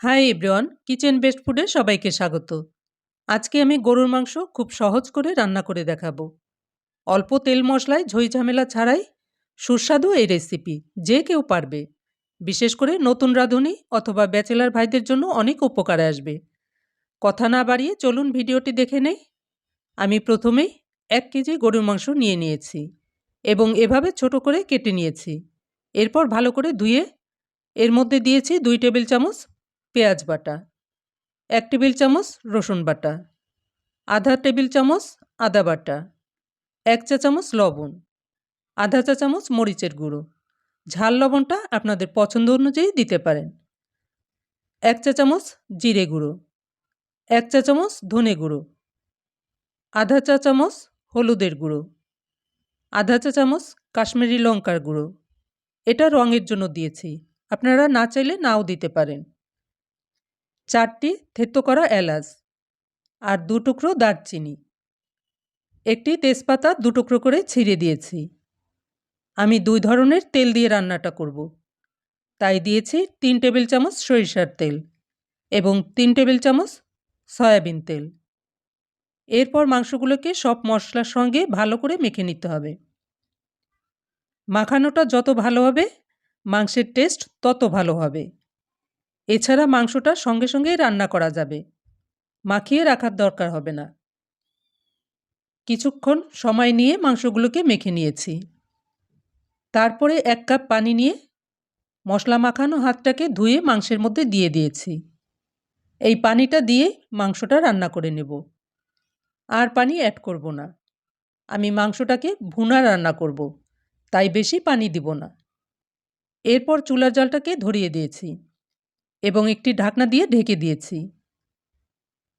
Hi everyone, kitchen best ফুডে সবাইকে স্বাগত। আজকে আমি গরুর মাংস খুব সহজ করে রান্না করে দেখাবো। অল্প তেল মশলায় ঝই ঝামেলা ছাড়াই সুস্বাদু এই রেসিপি, যে কেউ পারবে। বিশেষ করে নতুন রাঁধুনি অথবা ব্যাচেলার ভাইদের জন্য অনেক উপকারে আসবে। কথা না বাড়িয়ে চলুন ভিডিওটি দেখে নেই। আমি প্রথমেই এক কেজি গরুর মাংস নিয়ে নিয়েছি এবং এভাবে ছোট করে কেটে নিয়েছি। এরপর ভালো করে ধুয়ে এর মধ্যে দিয়েছি দুই টেবিল চামচ পেঁয়াজ বাটা, এক টেবিল চামচ রসুন বাটা, আধা টেবিল চামচ আদা বাটা, এক চা চামচ লবণ, আধা চা চামচ মরিচের গুঁড়ো। ঝাল লবণটা আপনাদের পছন্দ অনুযায়ী দিতে পারেন। এক চা চামচ জিরে গুঁড়ো, এক চা চামচ ধনে গুঁড়ো, আধা চা চামচ হলুদের গুঁড়ো, আধা চা চামচ কাশ্মীরি লঙ্কার গুঁড়ো। এটা রঙের জন্য দিয়েছি। আপনারা না চাইলে নাও দিতে পারেন। চারটি থেতো করা এলাচ আর দু টুকরো দারচিনি। একটি তেজপাতা দু টুকরো করে ছিঁড়ে দিয়েছি। আমি দুই ধরনের তেল দিয়ে রান্নাটা করব। তাই দিয়েছি তিন টেবিল চামচ সরিষার তেল এবং তিন টেবিল চামচ সয়াবিন তেল। এরপর মাংসগুলোকে সব মশলার সঙ্গে ভালো করে মেখে নিতে হবে। মাখানোটা যত ভালো হবে, মাংসের টেস্ট তত ভালো হবে। এছাড়া মাংসটা সঙ্গে সঙ্গেই রান্না করা যাবে। মাখিয়ে রাখার দরকার হবে না। কিছুক্ষণ সময় নিয়ে মাংসগুলোকে মেখে নিয়েছি। তারপরে এক কাপ পানি নিয়ে মশলা মাখানো হাতটাকে ধুয়ে মাংসের মধ্যে দিয়ে দিয়েছি। এই পানিটা দিয়ে মাংসটা রান্না করে নেব। আর পানি অ্যাড করব না। আমি মাংসটাকে ভুনা রান্না করব, তাই বেশি পানি দিব না। এরপর চুলার জলটাকে ধরিয়ে দিয়েছি। এবং একটি ঢাকনা দিয়ে ঢেকে দিয়েছি।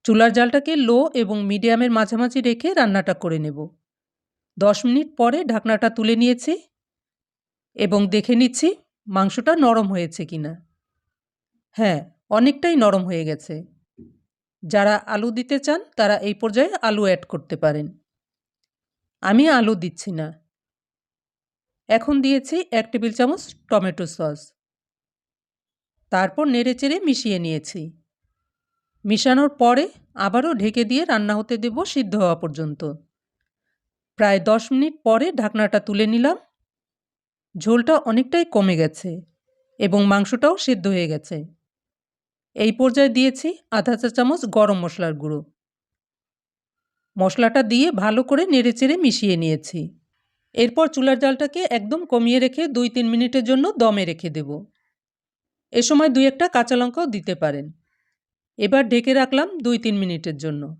চুলার জালটাকে লো এবং মিডিয়ামের মাঝামাঝি রেখে রান্নাটা করে নেব। দশ মিনিট পরে ঢাকনাটা তুলে নিয়েছি এবং দেখে নিচ্ছি মাংসটা নরম হয়েছে কিনা। হ্যাঁ অনেকটাই নরম হয়ে গেছে। যারা আলু দিতে চান, তারা এই পর্যায়ে আলু অ্যাড করতে পারেন। আমি আলু দিচ্ছি না। এখন দিয়েছি এক টেবিল চামচ টমেটো সস। তারপর নেড়েচেড়ে মিশিয়ে নিয়েছি। মিশানোর পরে আবারও ঢেকে দিয়ে রান্না হতে দেব সিদ্ধ হওয়া পর্যন্ত। প্রায় দশ মিনিট পরে ঢাকনাটা তুলে নিলাম। ঝোলটা অনেকটাই কমে গেছে এবং মাংসটাও সিদ্ধ হয়ে গেছে। এই পর্যায়ে দিয়েছি আধা চা চামচ গরম মশলার গুঁড়ো। মশলাটা দিয়ে ভালো করে নেড়েচেড়ে মিশিয়ে নিয়েছি। এরপর চুলার জালটাকে একদম কমিয়ে রেখে দুই তিন মিনিটের জন্য দমে রেখে দেব। এ সময় দুই একটা কাঁচা লঙ্কাও দিতে পারেন। এবার ঢেকে রাখলাম দুই তিন মিনিটের জন্য।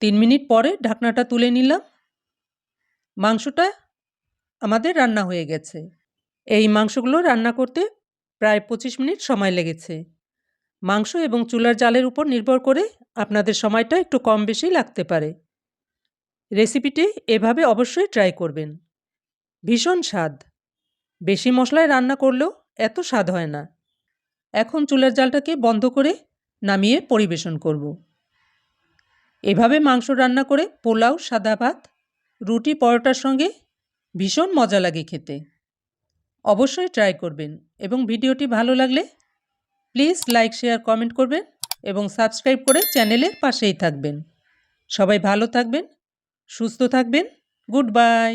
তিন মিনিট পরে ঢাকনাটা তুলে নিলাম। মাংসটা আমাদের রান্না হয়ে গেছে। এই মাংসগুলো রান্না করতে প্রায় পঁচিশ মিনিট সময় লেগেছে। মাংস এবং চুলার জালের উপর নির্ভর করে আপনাদের সময়টা একটু কম বেশি লাগতে পারে। রেসিপিটি এভাবে অবশ্যই ট্রাই করবেন। ভীষণ স্বাদ। বেশি মশলায় রান্না করলেও এত স্বাদ হয় না। এখন চুলার জালটাকে বন্ধ করে নামিয়ে পরিবেশন করব। এভাবে মাংস রান্না করে পোলাও, সাদা ভাত, রুটি, পরোটার সঙ্গে ভীষণ মজা লাগে খেতে। অবশ্যই ট্রাই করবেন এবং ভিডিওটি ভালো লাগলে প্লিজ লাইক, শেয়ার, কমেন্ট করবেন এবং সাবস্ক্রাইব করে চ্যানেলের পাশেই থাকবেন। সবাই ভালো থাকবেন, সুস্থ থাকবেন, গুড বাই।